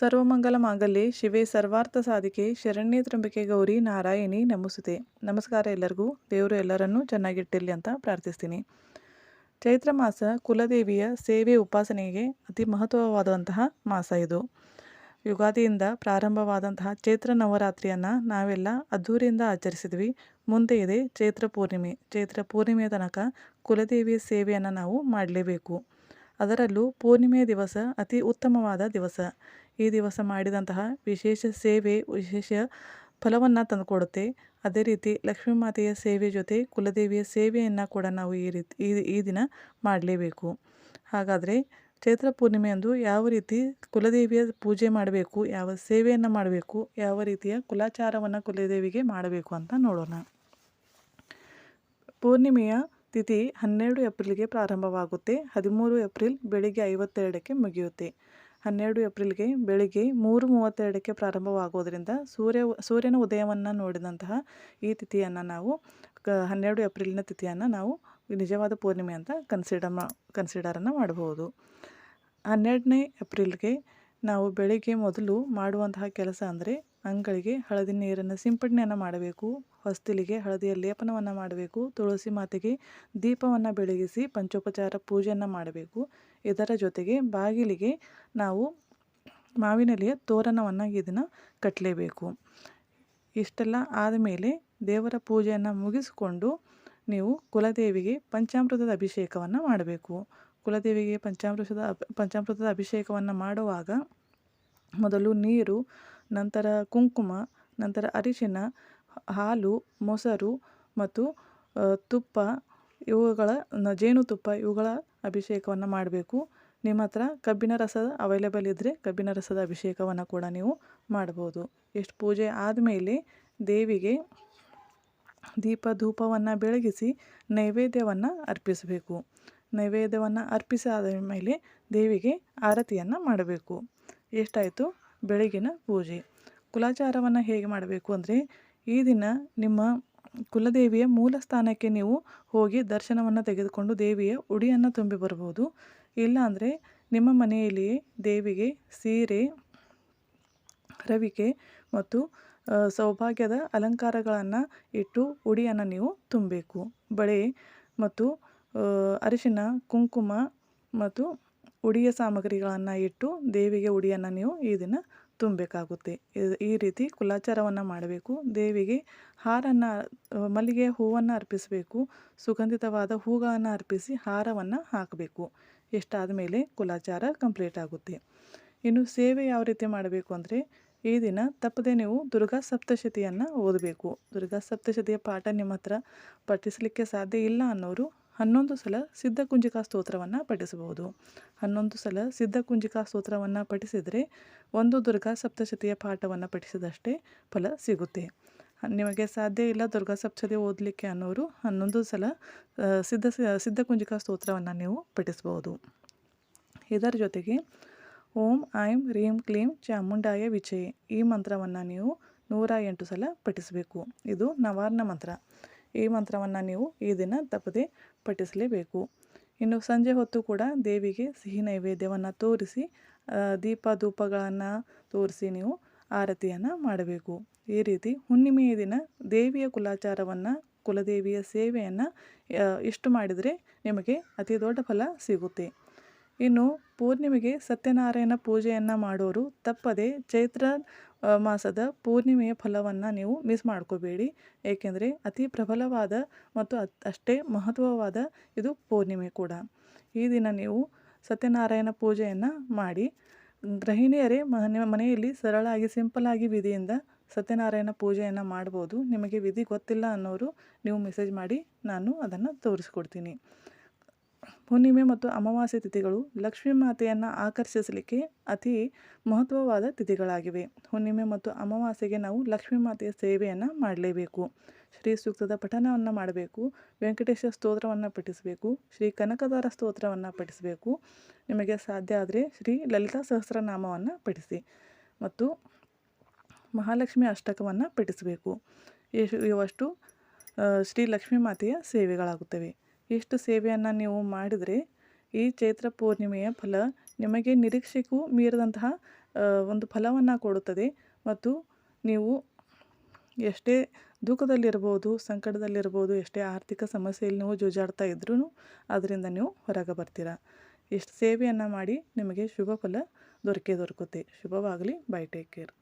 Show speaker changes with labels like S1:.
S1: ಸರ್ವಮಂಗಲ ಮಾಂಗಲ್ಯೆ ಶಿವೆ ಸರ್ವಾರ್ಥ ಸಾಧಿಕೆ. ಶರಣ್ಯ ತ್ರಂಬಿಕೆ ಗೌರಿ. ನಾರಾಯಣಿ ನಮಸ್ತೆ. ನಮಸ್ಕಾರ ಎಲ್ಲರಿಗೂ. ದೇವರು ಎಲ್ಲರನ್ನೂ ಚೆನ್ನಾಗಿಟ್ಟಿರಲಿ ಅಂತ ಪ್ರಾರ್ಥಿಸ್ತೀನಿ. ಚೈತ್ರ ಮಾಸ ಕುಲದೇವಿಯ ಸೇವೆ ಉಪಾಸನೆಗೆ ಅತಿ ಮಹತ್ವವಾದಂತಹ ಮಾಸ ಇದು. ಯುಗಾದಿಯಿಂದ ಪ್ರಾರಂಭವಾದಂತಹ ಚೈತ್ರ ನವರಾತ್ರಿಯನ್ನು ನಾವೆಲ್ಲ ಅದ್ಧೂರಿಯಿಂದ ಆಚರಿಸಿದ್ವಿ. ಮುಂದೆ ಇದೆ ಚೈತ್ರ ಪೂರ್ಣಿಮೆ. ಚೈತ್ರ ಪೂರ್ಣಿಮೆಯ ತನಕ ಕುಲದೇವಿಯ ಸೇವೆಯನ್ನು ನಾವು ಮಾಡಲೇಬೇಕು. ಅದರಲ್ಲೂ ಪೂರ್ಣಿಮೆ ದಿವಸ ಅತಿ ಉತ್ತಮವಾದ ದಿವಸ. ಈ ದಿವಸ ಮಾಡಿದಂತಹ ವಿಶೇಷ ಸೇವೆ ವಿಶೇಷ ಫಲವನ್ನು ತಂದುಕೊಡುತ್ತೆ. ಅದೇ ರೀತಿ ಲಕ್ಷ್ಮೀ ಮಾತೆಯ ಸೇವೆ ಜೊತೆ ಕುಲದೇವಿಯ ಸೇವೆಯನ್ನು ಕೂಡ ನಾವು ಈ ರೀತಿ, ಈ ಈ ದಿನ ಮಾಡಲೇಬೇಕು. ಹಾಗಾದರೆ ಚೈತ್ರ ಪೂರ್ಣಿಮೆಯಂದು ಯಾವ ರೀತಿ ಕುಲದೇವಿಯ ಪೂಜೆ ಮಾಡಬೇಕು, ಯಾವ ಸೇವೆಯನ್ನು ಮಾಡಬೇಕು, ಯಾವ ರೀತಿಯ ಕುಲಾಚಾರವನ್ನು ಕುಲದೇವಿಗೆ ಮಾಡಬೇಕು ಅಂತ ನೋಡೋಣ. ಪೂರ್ಣಿಮೆಯ ತಿಥಿ ಹನ್ನೆರಡು ಏಪ್ರಿಲ್ಗೆ ಪ್ರಾರಂಭವಾಗುತ್ತೆ. ಹದಿಮೂರು ಏಪ್ರಿಲ್ ಬೆಳಿಗ್ಗೆ ಐವತ್ತೆರಡಕ್ಕೆ ಮುಗಿಯುತ್ತೆ. ಹನ್ನೆರಡು ಏಪ್ರಿಲ್ಗೆ ಬೆಳಿಗ್ಗೆ ಮೂರು ಮೂವತ್ತೆರಡಕ್ಕೆ ಪ್ರಾರಂಭವಾಗೋದರಿಂದ ಸೂರ್ಯ, ಸೂರ್ಯನ ಉದಯವನ್ನು ನೋಡಿದಂತಹ ಈ ತಿಥಿಯನ್ನು ನಾವು, ಕ, ಹನ್ನೆರಡು ಏಪ್ರಿಲಿನ ತಿಥಿಯನ್ನು ನಾವು ನಿಜವಾದ ಪೂರ್ಣಿಮೆ ಅಂತ ಕನ್ಸಿಡರ್ ಮಾ ಕನ್ಸಿಡರನ್ನು ಮಾಡಬಹುದು ಹನ್ನೆರಡನೇ ಏಪ್ರಿಲ್ಗೆ ನಾವು ಬೆಳಿಗ್ಗೆ ಮೊದಲು ಮಾಡುವಂತಹ ಕೆಲಸ ಅಂದರೆ ಅಂಗಳಿಗೆ ಹಳದಿ ನೀರನ್ನು ಸಿಂಪಡಣೆಯನ್ನು ಮಾಡಬೇಕು. ಹೊಸ್ತಿಲಿಗೆ ಹಳದಿಯ ಲೇಪನವನ್ನು ಮಾಡಬೇಕು. ತುಳಸಿ ಮಾತೆಗೆ ದೀಪವನ್ನು ಬೆಳಗಿಸಿ ಪಂಚೋಪಚಾರ ಪೂಜೆಯನ್ನು ಮಾಡಬೇಕು. ಇದರ ಜೊತೆಗೆ ಬಾಗಿಲಿಗೆ ನಾವು ಮಾವಿನಲ್ಲಿಯ ತೋರಣವನ್ನು ಇದನ್ನು ಕಟ್ಟಲೇಬೇಕು ಇಷ್ಟೆಲ್ಲ ಆದಮೇಲೆ ದೇವರ ಪೂಜೆಯನ್ನು ಮುಗಿಸಿಕೊಂಡು ನೀವು ಕುಲದೇವಿಗೆ ಪಂಚಾಮೃತದ ಅಭಿಷೇಕವನ್ನು ಮಾಡಬೇಕು. ಕುಲದೇವಿಗೆ ಪಂಚಾಮೃತದ ಪಂಚಾಮೃತದ ಅಭಿಷೇಕವನ್ನು ಮಾಡುವಾಗ ಮೊದಲು ನೀರು, ನಂತರ ಕುಂಕುಮ, ನಂತರ ಅರಿಶಿನ, ಹಾಲು, ಮೊಸರು ಮತ್ತು ತುಪ್ಪ, ಇವುಗಳ, ಜೇನುತುಪ್ಪ ಇವುಗಳ ಅಭಿಷೇಕವನ್ನು ಮಾಡಬೇಕು. ನಿಮ್ಮ ಹತ್ರ ಕಬ್ಬಿನ ರಸದ ಅವೈಲೇಬಲ್ ಇದ್ದರೆ ಕಬ್ಬಿನ ರಸದ ಅಭಿಷೇಕವನ್ನು ಕೂಡ ನೀವು ಮಾಡ್ಬೋದು. ಎಷ್ಟು ಪೂಜೆ ಆದಮೇಲೆ ದೇವಿಗೆ ದೀಪ ಧೂಪವನ್ನು ಬೆಳಗಿಸಿ ನೈವೇದ್ಯವನ್ನು ಅರ್ಪಿಸಬೇಕು. ನೈವೇದ್ಯವನ್ನು ಅರ್ಪಿಸಾದ ಮೇಲೆ ದೇವಿಗೆ ಆರತಿಯನ್ನು ಮಾಡಬೇಕು. ಎಷ್ಟಾಯಿತು? ಬೆಳಗಿನ ಪೂಜೆ. ಕುಲಾಚಾರವನ್ನು ಹೇಗೆ ಮಾಡಬೇಕು ಅಂದರೆ, ಈ ದಿನ ನಿಮ್ಮ ಕುಲದೇವಿಯ ಮೂಲ ಸ್ಥಾನಕ್ಕೆ ನೀವು ಹೋಗಿ ದರ್ಶನವನ್ನು ತೆಗೆದುಕೊಂಡು ದೇವಿಯ ಉಡಿಯನ್ನು ತುಂಬಿ ಬರ್ಬೋದು. ಇಲ್ಲಾಂದರೆ ನಿಮ್ಮ ಮನೆಯಲ್ಲಿಯೇ ದೇವಿಗೆ ಸೀರೆ, ರವಿಕೆ ಮತ್ತು ಸೌಭಾಗ್ಯದ ಅಲಂಕಾರಗಳನ್ನು ಇಟ್ಟು ಉಡಿಯನ್ನು ನೀವು ತುಂಬಬೇಕು. ಬಳೆ ಮತ್ತು ಅರಿಶಿನ, ಕುಂಕುಮ ಮತ್ತು ಉಡಿಯ ಸಾಮಗ್ರಿಗಳನ್ನು ಇಟ್ಟು ದೇವಿಗೆ ಉಡಿಯನ್ನು ನೀವು ಈ ದಿನ ತುಂಬಬೇಕಾಗುತ್ತೆ. ಈ ರೀತಿ ಕುಲಾಚಾರವನ್ನು ಮಾಡಬೇಕು. ದೇವಿಗೆ ಹಾರನ್ನು ಮಲ್ಲಿಗೆ ಹೂವನ್ನು ಅರ್ಪಿಸಬೇಕು. ಸುಗಂಧಿತವಾದ ಹೂಗಳನ್ನು ಅರ್ಪಿಸಿ ಹಾರವನ್ನು ಹಾಕಬೇಕು. ಎಷ್ಟಾದ ಮೇಲೆ ಕುಲಾಚಾರ ಕಂಪ್ಲೀಟ್ ಆಗುತ್ತೆ. ಇನ್ನು ಸೇವೆ ಯಾವ ರೀತಿ ಮಾಡಬೇಕು ಅಂದರೆ ಈ ದಿನ ತಪ್ಪದೆ ನೀವು ದುರ್ಗಾ ಸಪ್ತಶತಿಯನ್ನು ಓದಬೇಕು. ದುರ್ಗಾ ಸಪ್ತಶತಿಯ ಪಾಠ ನಿಮ್ಮ ಹತ್ರ ಪಠಿಸಲಿಕ್ಕೆ ಸಾಧ್ಯ ಇಲ್ಲ ಅನ್ನೋರು ಹನ್ನೊಂದು ಸಲ ಸಿದ್ಧಕುಂಜಿಕಾ ಸ್ತೋತ್ರವನ್ನು ಪಠಿಸಬಹುದು. ಹನ್ನೊಂದು ಸಲ ಸಿದ್ಧಕುಂಜಿಕಾ ಸ್ತೋತ್ರವನ್ನು ಪಠಿಸಿದರೆ ಒಂದು ದುರ್ಗಾ ಸಪ್ತಶತಿಯ ಪಾಠವನ್ನು ಪಠಿಸಿದಷ್ಟೇ ಫಲ ಸಿಗುತ್ತೆ. ನಿಮಗೆ ಸಾಧ್ಯ ಇಲ್ಲ ದುರ್ಗಾ ಸಪ್ತಶತಿ ಓದಲಿಕ್ಕೆ ಅನ್ನೋರು ಹನ್ನೊಂದು ಸಲ ಸಿದ್ಧ, ಸಿದ್ಧಕುಂಜಿಕಾ ಸ್ತೋತ್ರವನ್ನು ನೀವು ಪಠಿಸಬಹುದು. ಇದರ ಜೊತೆಗೆ ಓಂ ಐಂ ರೀಂ ಕ್ಲೀಂ ಚಾಮುಂಡಾಯ ವಿಜಯ ಈ ಮಂತ್ರವನ್ನು ನೀವು ನೂರ ಎಂಟು ಸಲ ಪಠಿಸಬೇಕು. ಇದು ನವಾರ್ನ ಮಂತ್ರ. ಈ ಮಂತ್ರವನ್ನು ನೀವು ಈ ದಿನ ತಪ್ಪದೆ ಪಠಿಸಲೇಬೇಕು. ಇನ್ನು ಸಂಜೆ ಹೊತ್ತು ಕೂಡ ದೇವಿಗೆ ಸಿಹಿ ನೈವೇದ್ಯವನ್ನು ತೋರಿಸಿ ದೀಪ ಧೂಪಗಳನ್ನು ತೋರಿಸಿ ನೀವು ಆರತಿಯನ್ನು ಮಾಡಬೇಕು. ಈ ರೀತಿ ಹುಣ್ಣಿಮೆಯ ದಿನ ದೇವಿಯ ಕುಲಾಚಾರವನ್ನು, ಕುಲದೇವಿಯ ಸೇವೆಯನ್ನು ಇಷ್ಟು ಮಾಡಿದರೆ ನಿಮಗೆ ಅತಿ ದೊಡ್ಡ ಫಲ ಸಿಗುತ್ತೆ. ಇನ್ನು ಪೂರ್ಣಿಮೆಗೆ ಸತ್ಯನಾರಾಯಣ ಪೂಜೆಯನ್ನು ಮಾಡೋರು ತಪ್ಪದೆ ಚೈತ್ರ ಮಾಸದ ಪೂರ್ಣಿಮೆಯ ಫಲವನ್ನು ನೀವು ಮಿಸ್ ಮಾಡ್ಕೋಬೇಡಿ. ಏಕೆಂದರೆ ಅತಿ ಪ್ರಬಲವಾದ ಮತ್ತು ಅಷ್ಟೇ ಮಹತ್ವವಾದ ಇದು ಪೂರ್ಣಿಮೆ ಕೂಡ. ಈ ದಿನ ನೀವು ಸತ್ಯನಾರಾಯಣ ಪೂಜೆಯನ್ನು ಮಾಡಿ, ಗೃಹಿಣಿಯರೇ ಮನೆ ಮನೆಯಲ್ಲಿ ಸರಳಾಗಿ ಸಿಂಪಲಾಗಿ ವಿಧಿಯಿಂದ ಸತ್ಯನಾರಾಯಣ ಪೂಜೆಯನ್ನು ಮಾಡ್ಬೋದು. ನಿಮಗೆ ವಿಧಿ ಗೊತ್ತಿಲ್ಲ ಅನ್ನೋರು ನೀವು ಮೆಸೇಜ್ ಮಾಡಿ ನಾನು ಅದನ್ನು ತೋರಿಸ್ಕೊಡ್ತೀನಿ. ಹುಣ್ಣಿಮೆ ಮತ್ತು ಅಮಾವಾಸ್ಯೆ ತಿಥಿಗಳು ಲಕ್ಷ್ಮೀ ಮಾತೆಯನ್ನು ಆಕರ್ಷಿಸಲಿಕ್ಕೆ ಅತಿ ಮಹತ್ವವಾದ ತಿಥಿಗಳಾಗಿವೆ. ಹುಣ್ಣಿಮೆ ಮತ್ತು ಅಮಾವಾಸ್ಯೆಗೆ ನಾವು ಲಕ್ಷ್ಮೀ ಮಾತೆಯ ಸೇವೆಯನ್ನು ಮಾಡಲೇಬೇಕು. ಶ್ರೀ ಸೂಕ್ತದ ಪಠನವನ್ನು ಮಾಡಬೇಕು, ವೆಂಕಟೇಶ ಸ್ತೋತ್ರವನ್ನು ಪಠಿಸಬೇಕು, ಶ್ರೀ ಕನಕದಾರ ಸ್ತೋತ್ರವನ್ನು ಪಠಿಸಬೇಕು. ನಿಮಗೆ ಸಾಧ್ಯ ಆದರೆ ಶ್ರೀ ಲಲಿತಾ ಸಹಸ್ರನಾಮವನ್ನು ಪಠಿಸಿ ಮತ್ತು ಮಹಾಲಕ್ಷ್ಮಿ ಅಷ್ಟಕವನ್ನು ಪಠಿಸಬೇಕು. ಇವಷ್ಟು ಶ್ರೀ ಲಕ್ಷ್ಮೀ ಮಾತೆಯ ಸೇವೆಗಳಾಗುತ್ತವೆ. ಇಷ್ಟು ಸೇವೆಯನ್ನು ನೀವು ಮಾಡಿದರೆ ಈ ಚೈತ್ರ ಪೂರ್ಣಿಮೆಯ ಫಲ ನಿಮಗೆ ನಿರೀಕ್ಷೆಗೂ ಮೀರಿದಂತಹ ಒಂದು ಫಲವನ್ನು ಕೊಡುತ್ತದೆ. ಮತ್ತು ನೀವು ಎಷ್ಟೇ ದುಃಖದಲ್ಲಿರ್ಬೋದು ಸಂಕಟದಲ್ಲಿರ್ಬೋದು ಎಷ್ಟೇ ಆರ್ಥಿಕ ಸಮಸ್ಯೆಯಲ್ಲಿ ನೀವು ಜೂಜಾಡ್ತಾ ಇದ್ರೂ ಅದರಿಂದ ನೀವು ಹೊರಗೆ ಬರ್ತೀರಾ. ಇಷ್ಟು ಸೇವೆಯನ್ನು ಮಾಡಿ ನಿಮಗೆ ಶುಭ ಫಲ ದೊರಕೇ ದೊರಕುತ್ತೆ. ಶುಭವಾಗಲಿ. Bye take care